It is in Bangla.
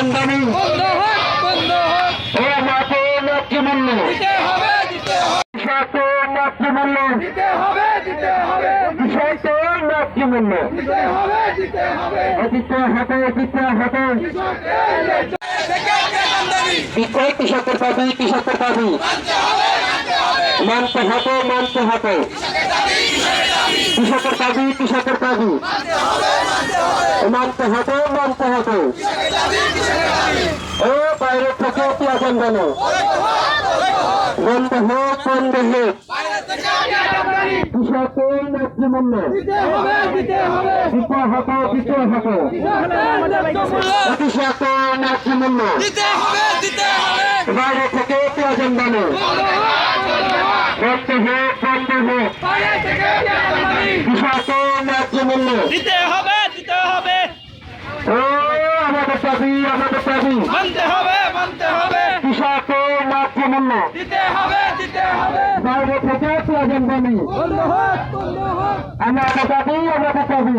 আমদানি বন্ধ হোক বন্ধ হোক। ও মাকে ন্যায্য মূল্য দিতে হবে দিতে হবে। কৃষককে ন্যায্য মূল্য দিতে হবে দিতে হবে। কৃষককে ন্যায্য মূল্য দিতে হবে দিতে হবে। হাতে অতীতে হাতে। বিক্রয় কৃষকের পাবি কৃষকের পাবি মানতে হবে মানতে হবে। কৃষকের পাবি কৃষকের পাবি মানতে হবে মানতে হবে। ও বাইরে থেকে পেঁয়াজ আমদানি বন্ধ হোক বন্ধ হোক। কৃষকের ন্যায্য মূল্য দিতে হবে দিতে হবে কৃষকের ন্যায্য মূল্য বাইরে থেকে পেঁয়াজ আমদানি বন্ধ হোক বন্ধ হোক। কৃষকের ন্যায্য মূল্য দিতে হবে দিতে হবে। দাবি আমাদের দাবি মানতে হবে মানতে হবে। কৃষকের ন্যায্য মূল্য দিতে হবে দিতে হবে। বাইরে থেকে বন্ধ হোক আমাদের দাবি আমাদের দাবি।